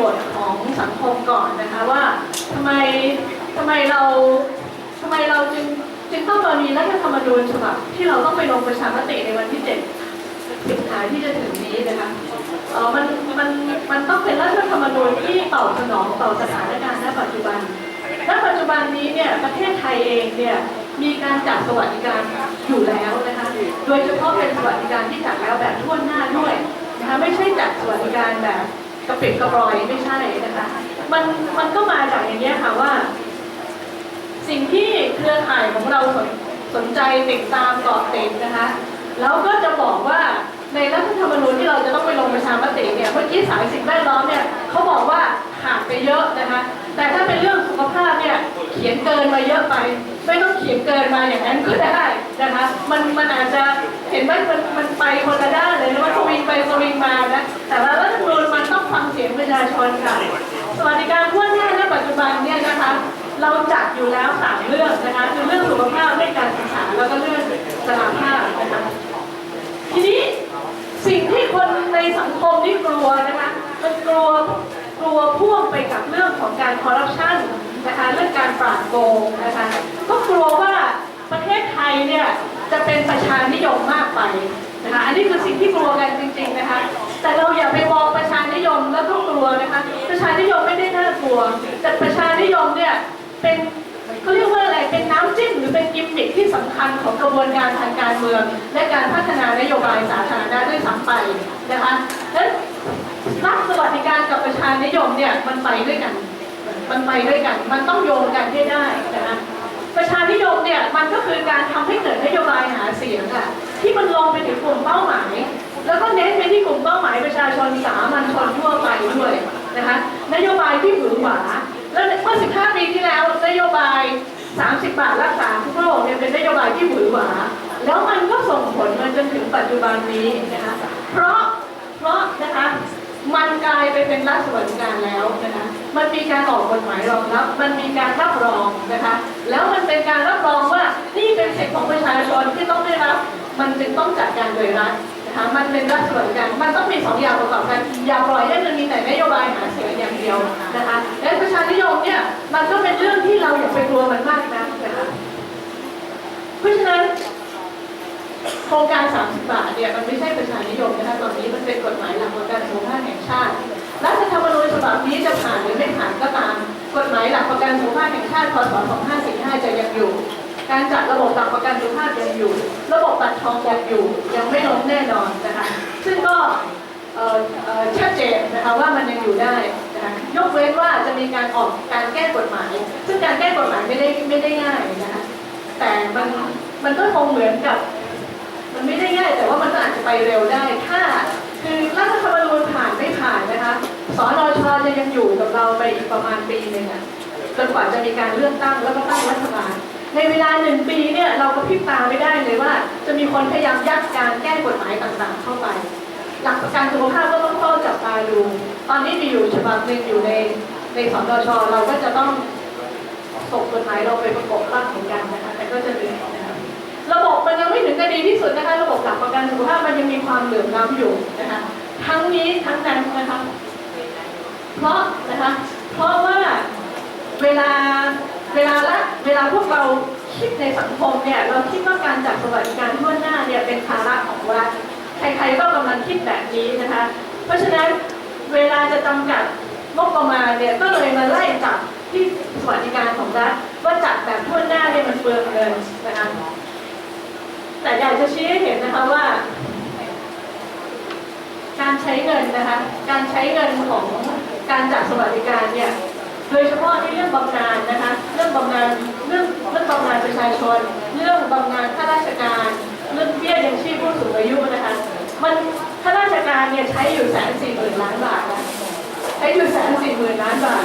บทของสังคมก่อนนะคะว่าทำไมทำไมเราทำไมเราจึงจึงต้องมามีรัฐธรรมนูญฉบับที่เราต้องไปลงประชามติในวันที่เจ็ดสิงหาที่จะถึงนี้นะคะเออมันมันมันต้องเป็นรัฐธรรมนูญที่ตอบสนองต่อสถานการณ์ณปัจจุบันณปัจจุบันนี้เนี่ยประเทศไทยเองเนี่ยมีการจัดสวัสดิการอยู่แล้วนะคะโดยเฉพาะเป็นสวัสดิการที่จัดแล้วแบบทั่วหน้าด้วยนะคะไม่ใช่จัดสวัสดิการแบบ กระปิดกระปรอยไม่ใช่นะคะ มันมันก็มาจากอย่างนี้ค่ะว่า สิ่งที่เครือข่ายของเราสนสนใจติดตามเกาะติดนะคะ แล้วก็จะบอกว่าในรัฐธรรมนูญที่เราจะต้องไปลงประชามติเนี่ยเมื่อกี้สายสิ่งแวดล้อมเนี่ยเขาบอกว่าขาดไปเยอะนะคะ แต่ถ้าเป็นเรื่องสุขภาพ ขียนเกินมาเยอะไป ไม่ต้องเขียนเกินมาอย่างนั้นก็ได้นะคะมันมันอาจจะเห็นว่ามันมันไปคนละด้านเลยนะว่าสวิงไปสวิงมานะแต่ว่ารัฐธรรมนูญมันต้องฟังเสียงประชาชนค่ะสวัสดิการทั่วหน้าในปัจจุบันเนี่ยนะคะเราจัดอยู่แล้วสามเรื่องนะคะคือเรื่องสุขภาพเรื่องการศึกษาแล้วก็เรื่องสลาภาพนะคะทีนี้สิ่งที่คนในสังคมที่กลัวนะคะมันกลัวกลัวพ่วงไปกับเรื่องของการคอร์รัปชัน นะคะเรื่องการปราบโกงนะคะก็กลัวว่าประเทศไทยเนี่ยจะเป็นประชานิยมมากไปนะคะอันนี้คือสิ่งที่กลัวกันจริง ๆนะคะ แต่เราอย่าไปมองประชานิยมแล้วก็กลัวนะคะประชานิยมไม่ได้น่ากลัว แต่ประชานิยมเนี่ยเป็นเขาเรียกว่าอะไรเป็นน้ำจิ้มหรือเป็นกิมมิคที่สำคัญของกระบวนการทางการเมือง และการพัฒนานโยบายสาธารณะด้วยซ้ำไปนะคะและรัฐสวัสดิการกับประชานิยมเนี่ยมันไปด้วยกัน มันไปด้วยกัน มันต้องโยงกันให้ได้นะคะประชานิยมเนี่ยมันก็คือการทำให้เกิดนโยบายหาเสียงอะที่มันลงไปถึงกลุ่มเป้าหมาย แล้วก็เน้นไปที่กลุ่มเป้าหมายประชาชนสามัญชนทั่วไปด้วยนะคะนโยบายที่หวือหวาแล้วเมื่อ 15 ปีที่แล้วนโยบาย 30 บาทรักษาทุกโรคเนี่ยเป็นนโยบายที่หวือหวาแล้วมันก็ส่งผลมาจนถึงปัจจุบันนี้นะคะเพราะเพราะนะคะ มันกลายไปเป็นรัฐสวัสดิการแล้วนะคะมันมีการออกกฎหมายรองรับ มันมีการรับรองนะคะ แล้วมันเป็นการรับรองว่านี่เป็นสิทธิของประชาชนที่ต้องได้รับ มันจึงต้องจัดการโดยรัฐนะคะมันเป็นรัฐสวัสดิการมันต้องมีสองอย่างประกอบกัน อย่าปล่อยให้มันมีแต่นโยบายหาเสียงอย่างเดียวนะคะ และประชานิยมเนี่ยมันก็เป็นเรื่องที่เราอย่าไปกลัวมันมากนะนะคะ เพราะฉะนั้น โครงการ 30 บาทเนี่ยมันไม่ใช่ประชานิยมนะคะตอนนี้มันเป็นกฎหมายหลักประกันสุขภาพแห่งชาติรัฐธรรมนูญฉบับนี้จะผ่านหรือไม่ผ่านก็ตาม กฎหมายหลักประกันสุขภาพแห่งชาติพศ 2545 จะยังอยู่ การจัดระบบหลักประกันสุขภาพยังอยู่ ระบบบัตรทองยังอยู่ ยังไม่ล้มแน่นอนนะคะ ซึ่งก็ชัดเจนนะคะว่ามันยังอยู่ได้นะคะยกเว้นว่าจะมีการออกการแก้กฎหมาย ซึ่งการแก้กฎหมายไม่ได้ไม่ได้ง่ายนะคะแต่มันมันก็คงเหมือนกับ มันไม่ได้ง่ายแต่ว่ามันก็อาจจะไปเร็วได้ถ้าคือรัฐธรรมนูญผ่านไม่ผ่านนะคะสนชจะยังอยู่กับเราไปอีกประมาณปีหนึ่งอะจนกว่าจะมีการเลือกตั้งแล้วก็ตั้งรัฐบาล ในเวลาหนึ่งปีเนี่ยเราก็พิบตาไม่ได้เลยว่า จะมีคนพยายามยัดการแก้กฎหมายต่างๆ เข้าไป หลักประกันสุขภาพก็ต้องเฝ้าจับตาดู ตอนนี้มีอยู่ฉบับหนึ่งอยู่ในในสนชเราก็จะต้องส่งกฎหมายเราไปประกบร่างเหมือนกันนะคะแต่ก็จะเหนื่อยนะคะ ระบบมันยังไม่ถึงจะดีที่สุดนะคะระบบหลักประกันสุขภาพมันยังมีความเหลื่อมล้ำอยู่นะคะทั้งนี้ทั้งนั้นนะคะเพราะนะคะเพราะว่าเวลาเวลาละเวลาพวกเราคิดในสังคมเนี่ยเราคิดว่าการจัดสวัสดิการทั่วหน้าเนี่ยเป็นภาระของรัฐใครๆก็กำลังคิดแบบนี้นะคะ เพราะฉะนั้นเวลาจะจำกัดงบประมาณเนี่ยก็เลยมาไล่จับที่สวัสดิการของรัฐว่าจัดแบบทั่วหน้าเนี่ยมันเปลืองเงินนะคะ แต่อยากจะชี้ให้เห็นนะคะว่า การใช้เงินนะคะ การใช้เงินของการจัดสวัสดิการเนี่ยโดยเฉพาะในเรื่องบำนาญนะคะ เรื่องบำนาญเรื่องเรื่องบำนาญประชาชน เรื่องบำนาญข้าราชการ เรื่องเบี้ยยังชีพผู้สูงอายุนะคะ มันข้าราชการเนี่ยใช้อยู่แสนสี่หมื่นล้านบาทนะใช้อยู่แสนสี่หมื่นล้านบาท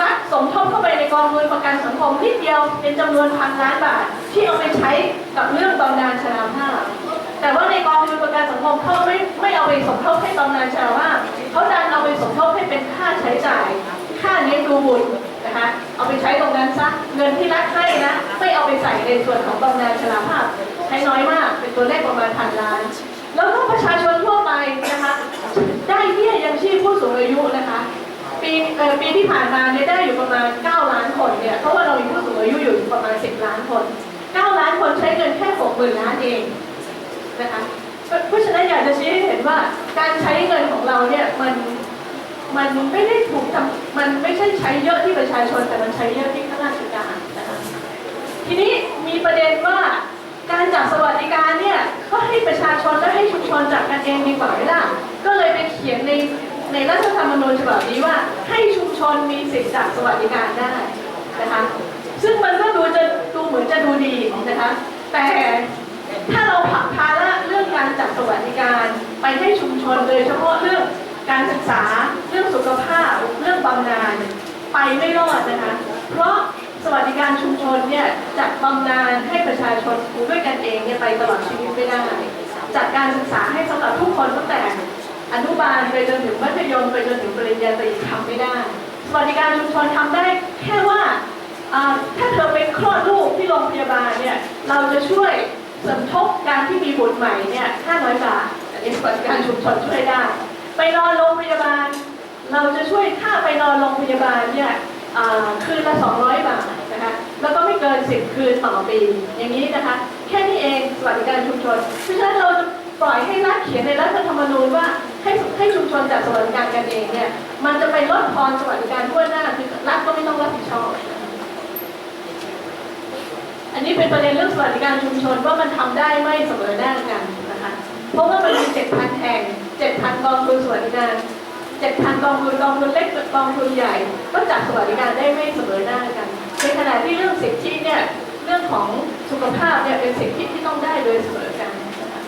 รัฐสมทบเข้าไปในกองทุนประกันสังคมนิดเดียวเป็นจำนวนพันล้านบาท ที่เอาไปใช้กับเรื่องบำนาญชราภาพ แต่ว่าในกองทุนประกันสังคมเขาไม่ไม่เอาไปสมทบให้บำนาญชราภาพเขาดันเอาไปสมทบให้เป็นค่าใช้จ่าย ค่าเลี้ยงดูบุตรนะคะเอาไปใช้ตรงนั้นซะเงินที่รัฐให้นะไม่เอาไปใส่ในส่วนของบำนาญชราภาพใช้น้อยมากเป็นตัวเลขประมาณพันล้าน แล้วก็ประชาชนทั่วไปนะคะได้เบี้ยยังชีพผู้สูงอายุนะคะ ปีเอ่อปีที่ผ่านมาเนี่ยได้อยู่ประมาณ 9 ล้านคนเนี่ยเพราะว่าเรามีผู้สูงอายุอยู่ประมาณ 10 ล้านคน 9 ล้านคนใช้เงินแค่6 0,000ล้านเองนะคะเพราะฉะนั้นอยากจะชี้ให้เห็นว่าการใช้เงินของเราเนี่ยมันมันไม่ได้ถูกทำมันไม่ใช่ใช้เยอะที่ประชาชนแต่มันใช้เยอะที่ข้าราชการนะคะทีนี้มีประเด็นว่าการจัดสวัสดิการเนี่ยก็ให้ประชาชนและให้ชุมชนจัดกันเองดีกว่าไหมล่ะก็เลยไปเขียนใน ในรัฐธรรมนูญฉบับนี้ว่าให้ชุมชนมีสิทธิจัดสวัสดิการได้นะคะซึ่งมันก็ดูจะดูเหมือนจะดูดีนะคะแต่ถ้าเราผลักภาระเรื่องการจัดสวัสดิการไปให้ชุมชนโดยเฉพาะเรื่องการศึกษาเรื่องสุขภาพเรื่องบำนาญไปไม่รอดนะคะเพราะสวัสดิการชุมชนเนี่ยจัดบำนาญให้ประชาชนด้วยกันเองเนี่ยไปตลอดชีวิตไม่ได้จัดการศึกษาให้สำหรับทุกคนตั้งแต่ อนุบาลไปจนถึงมัธยมไปจนถึงปริญญาตรีทำไม่ได้ สวัสดิการชุมชนทำได้แค่ว่าถ้าเธอไปคลอดลูกที่โรงพยาบาลเนี่ยเราจะช่วยสมทบการที่มีบุตรใหม่เนี่ย500 บาท อันนี้สวัสดิการชุมชนช่วยได้ ไปนอนโรงพยาบาล เราจะช่วยถ้าไปนอนโรงพยาบาลเนี่ยคืนละ 200 บาทนะคะแล้วก็ไม่เกิน 10 คืนต่อปี อย่างนี้นะคะ แค่นี้เองสวัสดิการชุมชนเพราะฉะนั้นเรา ปล่อยให้รัฐเขียนในรัฐธรรมนูญว่าให้ให้ชุมชนจัดสวัสดิการกันเองเนี่ยมันจะไปลดทอนสวัสดิการทั่วหน้าคือรัฐก็ไม่ต้องรับผิดชอบ อันนี้เป็นประเด็นเรื่องสวัสดิการชุมชนว่ามันทำได้ไม่เสมอหน้ากันนะคะเพราะว่ามันมี7,000แห่ง7,000กองทุนสวัสดิการ7,000กองทุนกองทุนเล็กกับกองทุนใหญ่ ก็จัดสวัสดิการได้ไม่เสมอหน้ากัน ในขณะที่เรื่องสิทธิเนี่ยเรื่องของสุขภาพเนี่ยเป็นสิทธิที่ต้องได้โดยเสมอกันนะคะ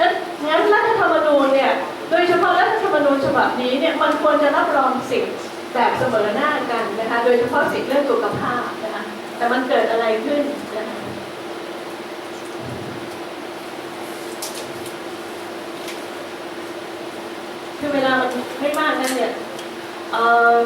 ดั งั้นรัฐธรรมนูญเนี่ย โดยเฉพาะรัฐธรรมนูญฉบับนี้เนี่ยมันควรจะรับรองสิทธิแบบเสมอหน้ากันนะคะ โดยเฉพาะสิทธิเรื่องสุขภาพนะคะ แต่มันเกิดอะไรขึ้นนะคะคือเวลามันไม่มากนั่นเนี่ยเอ่อ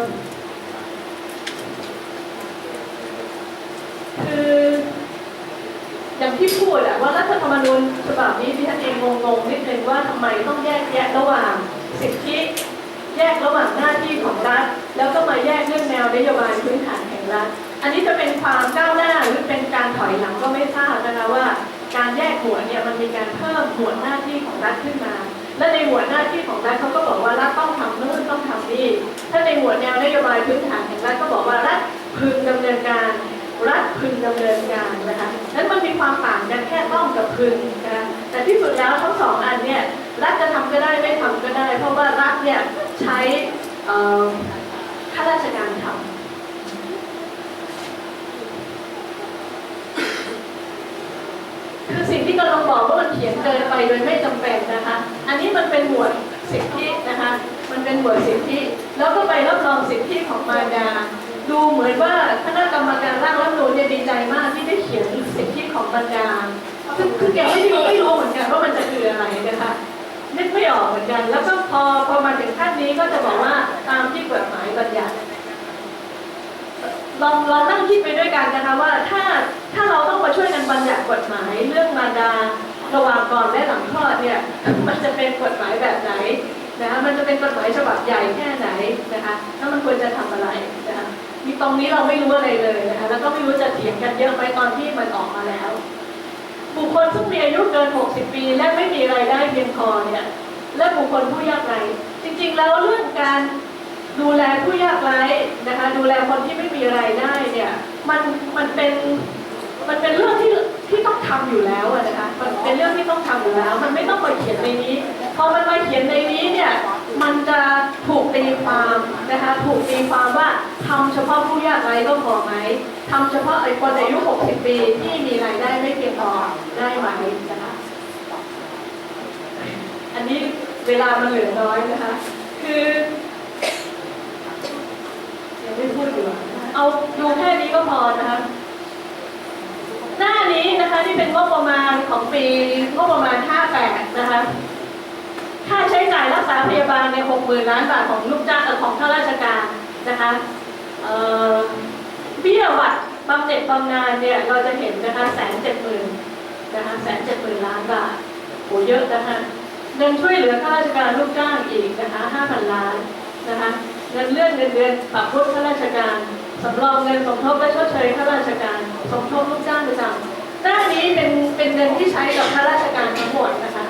อย่างที่พูดอะว่ารัฐธรรมนูญฉบับนี้ที่ท่านเองงงๆนิดนึงว่าทำไมต้องแยกแยะระหว่างสิทธิแยกระหว่างหน้าที่ของรัฐ แล้วก็มาแยกเรื่องแนวนโยบายพื้นฐานแห่งรัฐ อันนี้จะเป็นความก้าวหน้าหรือเป็นการถอยหลังก็ไม่ทราบนะคะว่า การแยกหมวดเนี่ยมันมีการเพิ่มหมวดหน้าที่ของรัฐขึ้นมา และในหมวดหน้าที่ของรัฐเขาก็บอกว่ารัฐต้องทำนู่นต้องทำนี่ถ้าในหมวดแนวนโยบายพื้นฐานแห่งรัฐก็บอกว่ารัฐพึงดำเนินการ รัฐพึงดำเนินการนะคะนั้นมันมีความต่างกันแค่ต้องกับพึงนะคะแต่ที่สุดแล้วทั้งสองอันเนี่ยรัฐจะทำก็ได้ไม่ทำก็ได้ เพราะว่ารัฐเนี่ยใช้ข้าราชการทำคือสิ่งที่กำลังบอกว่ามันเขียนเกินไปโดยไม่จำเป็นนะคะ อันนี้มันเป็นหมวดสิทธินะคะ มันเป็นหมวดสิทธิ แล้วก็ไปรับรองสิทธิของมารดา ดูเหมือนว่าคณะกรรมการร่างรัฐธรรมนูญเนี่ยดีใจมากที่ได้เขียนสิทธิของมารดาคือคือแกไม่รู้ไม่รู้เหมือนกันว่ามันจะคืออะไรนะคะนึกไม่ออกเหมือนกัน แล้วก็พอพอมาถึงขั้นนี้ก็จะบอกว่าตามที่กฎหมายบัญญัติลองลองนั่งคิดไปด้วยกันนะคะว่าถ้าถ้าเราต้องมาช่วยกันบัญญัติกฎหมายเรื่องมารดาระหว่างก่อนและหลังคลอดเนี่ยมันจะเป็นกฎหมายแบบไหนนะคะมันจะเป็นกฎหมายฉบับใหญ่แค่ไหนนะคะแล้วมันควรจะทำอะไรนะคะ รงนี้เราไม่รู้อะไรเลยนะคะแล้วก็ไม่รู้จะเถียงกันเยอะไปตอนที่มันออกมาแล้ว บุคคลซึ่งมีอายุเกิน 60 ปี และไม่มีรายได้เพียงพอเนี่ยและบุคคลผู้ยากไร้จริงๆแล้วเรื่องการดูแลผู้ยากไร้นะคะดูแลคนที่ไม่มีรายได้เนี่ยมันมันเป็นมันเป็นเรื่องที่ที่ต้องทำอยู่แล้วนะคะมันเป็นเรื่องที่ต้องทำอยู่แล้ว มันไม่ต้องมาเขียนในนี้พอมันมาเขียนในนี้เนี่ยมันจะถูกตีความ นะคะถูกตีความว่าทำเฉพาะผู้ยากไร้ก็พอไหมทำเฉพาะไอ้คนอายุ 60 ปีที่มีรายได้ไม่เพียงพอได้ไหมนะคะอันนี้เวลามันเหลือน้อยนะคะ คือยังไม่พูดดีกว่าเอาดูแค่นี้ก็พอนะคะหน้านี้นะคะที่เป็นงบประมาณของปีงบประมาณ 58 นะคะ ค่าใช้จ่ายรัก ษาพยาบาลใน60,000ล้านบาทของลูกจ้างเอ่อของข้าราชการนะคะเบี้ยวัดบำเหน็จบำนาญเนี่ยเราจะเห็นนะคะแสนเจ็ดหมื่นนะคะแสนเจ็ดหมื่นล้านบาทโหเยอะนะคะเงินช่วยเหลือข้าราชการลูกจ้างอีกนะคะ5,000ล้านนะคะเงินเลื่อนเงินเดือนปรับลดข้าราชการสำรองเงินสมทบและชดเชยข้าราชการสมทบลูกจ้างประจำหน้านี้เป็นเป็นเงินที่ใช้กับข้าราชการทั้งหมดนะคะ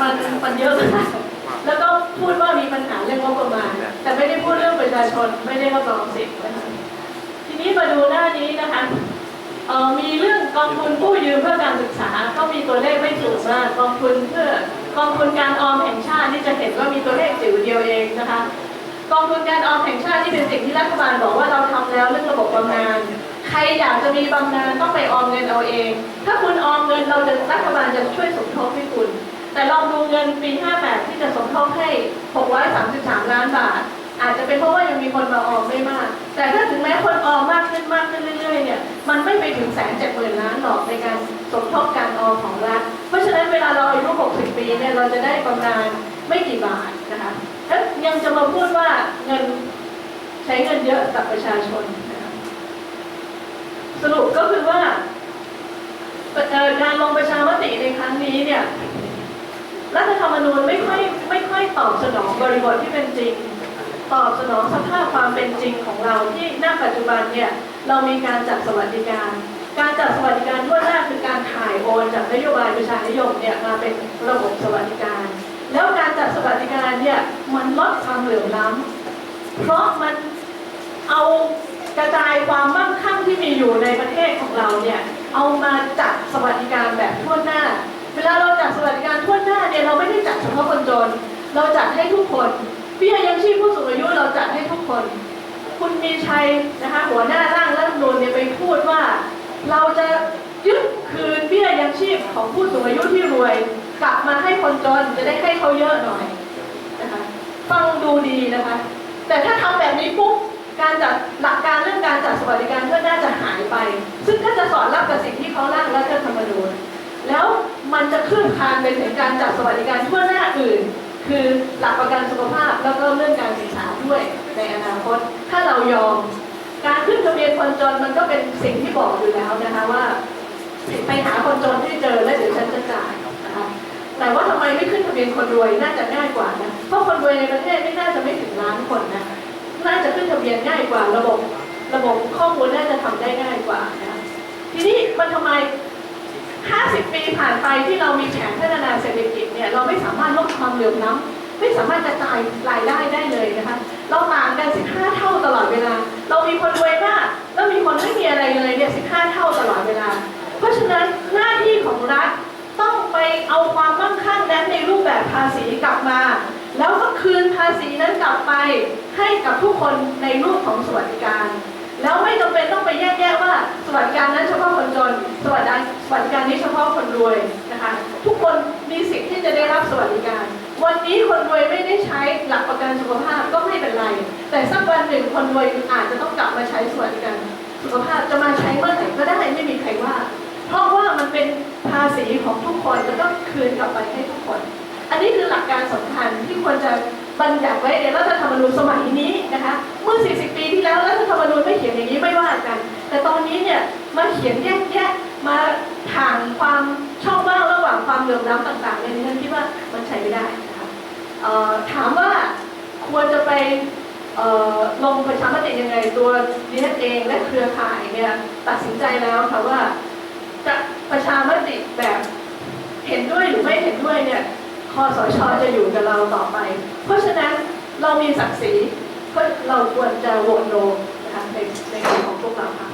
มันมันเยอะมาก พูดว่ามีปัญหาเรื่องงบประมาณ แต่ไม่ได้พูดเรื่องประชาชนไม่ได้รับรองสิทธิ์นะคะทีนี้มาดูหน้านี้นะคะเออมีเรื่องกองทุนผู้ยืมเพื่อการศึกษา ก็มีตัวเลขไม่ถูกมากกองทุนเพื่อกองทุนการออมแห่งชาตินี่จะเห็นว่ามีตัวเลขจิ๋วเดียวเองนะคะกองทุนการออมแห่งชาติที่เป็นสิ่งที่รัฐบาลบอกว่าเราทำแล้วเรื่องระบบบำนาญใครอยากจะมีบำนาญต้องไปออมเงินเอาเอง ถ้าคุณออมเงินเราจะรัฐบาลจะช่วยสมทบให้คุณ แต่ลองดูเงินปี 58 ที่จะสมทบให้ 633 ล้านบาท อาจจะเป็นเพราะว่ายังมีคนมาออมไม่มาก แต่ถ้าถึงแม้คนออมมากขึ้นมากขึ้นเรื่อยๆ เนี่ย มันไม่ไปถึงแสนเจ็ดหมื่นล้านหรอกในการสมทบการออมของรัฐ เพราะฉะนั้นเวลาเราอายุ 60 ปีเนี่ย เราจะได้บำนาญไม่กี่บาทนะคะแล้วยังจะมาพูดว่าเงินใช้เงินเยอะกับประชาชนนะคะสรุปก็คือว่าการลงประชามติในครั้งนี้เนี่ย รัฐธรรมนูญไม่ค่อยไม่ค่อยตอบสนองบริบทที่เป็นจริง ตอบสนองสภาพความเป็นจริงของเราที่ณปัจจุบันเนี่ยเรามีการจัดสวัสดิการ การจัดสวัสดิการทั่วหน้าคือการถ่ายโอนจากนโยบายประชานิยมเนี่ยมาเป็นระบบสวัสดิการ แล้วการจัดสวัสดิการเนี่ยมันลดความเหลื่อมล้ำเพราะมันเอากระจายความมั่งคั่งที่มีอยู่ในประเทศของเราเนี่ยเอามาจัดสวัสดิการแบบทั่วหน้า เวลาเราจัดสวัสดิการทั่วหน้าเนี่ยเราไม่ได้จัดเฉพาะคนจน เราจัดให้ทุกคนเบี้ยยังชีพผู้สูงอายุเราจัดให้ทุกคน คุณมีชัยนะคะหัวหน้าร่างรัฐธรรมนูญเนี่ยไปพูดว่า เราจะยึดคืนเบี้ยยังชีพของผู้สูงอายุที่รวย กลับมาให้คนจนจะได้ให้เขาเยอะหน่อยนะคะฟังดูดีนะคะ แต่ถ้าทำแบบนี้ปุ๊บการจัดหลักการเรื่องการจัดสวัสดิการทั่วหน้าจะหายไป ซึ่งก็จะสอดรับกับสิ่งที่เขาร่างรัฐธรรมนูญ แล้วมันจะคลื่นคลานไปถึงการจัดสวัสดิการทั่วหน้าอื่น คือหลักประกันสุขภาพแล้วก็เรื่องการศึกษาด้วยในอนาคต ถ้าเรายอม การขึ้นทะเบียนคนจนมันก็เป็นสิ่งที่บอกอยู่แล้วนะคะว่าไปหาคนจนที่เจอแล้วเดี๋ยวฉันจะจ่ายนะคะแต่ว่าทำไมไม่ขึ้นทะเบียนคนรวยน่าจะง่ายกว่านะเพราะคนรวยในประเทศไม่น่าจะไม่ถึงล้านคนนะน่าจะขึ้นทะเบียนง่ายกว่าระบบระบบข้อมูลน่าจะทำได้ง่ายกว่านะทีนี้มันทำไม 50 ปีผ่านไปที่เรามีแผนพัฒนาเศรษฐกิจเนี่ยเราไม่สามารถลดความเหลื่อมล้ำไม่สามารถกระจายรายได้ได้เลยนะคะเราต่างกัน 15 เท่าตลอดเวลา เรามีคนรวยมากแล้วมีคนไม่มีอะไรเลยเนี่ย 15 เท่าตลอดเวลา เพราะฉะนั้นหน้าที่ของรัฐต้องไปเอาความมั่งคั่งนั้นในรูปแบบภาษีกลับมา แล้วก็คืนภาษีนั้นกลับไปให้กับทุกคนในรูปของสวัสดิการ แล้วไม่จำเป็นต้องไปแยกแยะว่า สวัสดิการนั้นเฉพาะคนจน สวัสดิสวัสดิการนี้เฉพาะคนรวยนะคะ ทุกคนมีสิทธิ์ที่จะได้รับสวัสดิการ วันนี้คนรวยไม่ได้ใช้หลักประกันสุขภาพก็ไม่เป็นไร แต่สักวันหนึ่งคนรวยอาจจะต้องกลับมาใช้สวัสดิการสุขภาพจะมาใช้เมื่อไหร่ก็ได้ไม่มีใครว่า เพราะว่ามันเป็นภาษีของทุกคนจะต้องคืนกลับไปให้ทุกคน อันนี้คือหลักการสำคัญที่ควรจะ บัญญัติไว้ในรัฐธรรมนูญสมัยนี้นะคะ เมื่อ 40 ปีที่แล้วรัฐธรรมนูญไม่เขียนอย่างนี้ไม่ว่ากัน แต่ตอนนี้เนี่ยมาเขียนแยกแยะมาถ่างความช่องว่างระหว่างความเหลื่อมล้ำต่างๆเนี่ยดิฉันคิดว่ามันใช้ไม่ได้นะคะถามว่าควรจะไปลงประชามติยังไงตัวดิฉันเองและเครือข่ายเนี่ยตัดสินใจแล้วค่ะว่าจะประชามติแบบเห็นด้วยหรือไม่เห็นด้วยเนี่ย คอสชจะอยู่กับเราต่อไป เพราะฉะนั้นเรามีศักดิ์ศรีเพราะเราควรจะโหวตโนนะคะในในของพวกเราค่ะ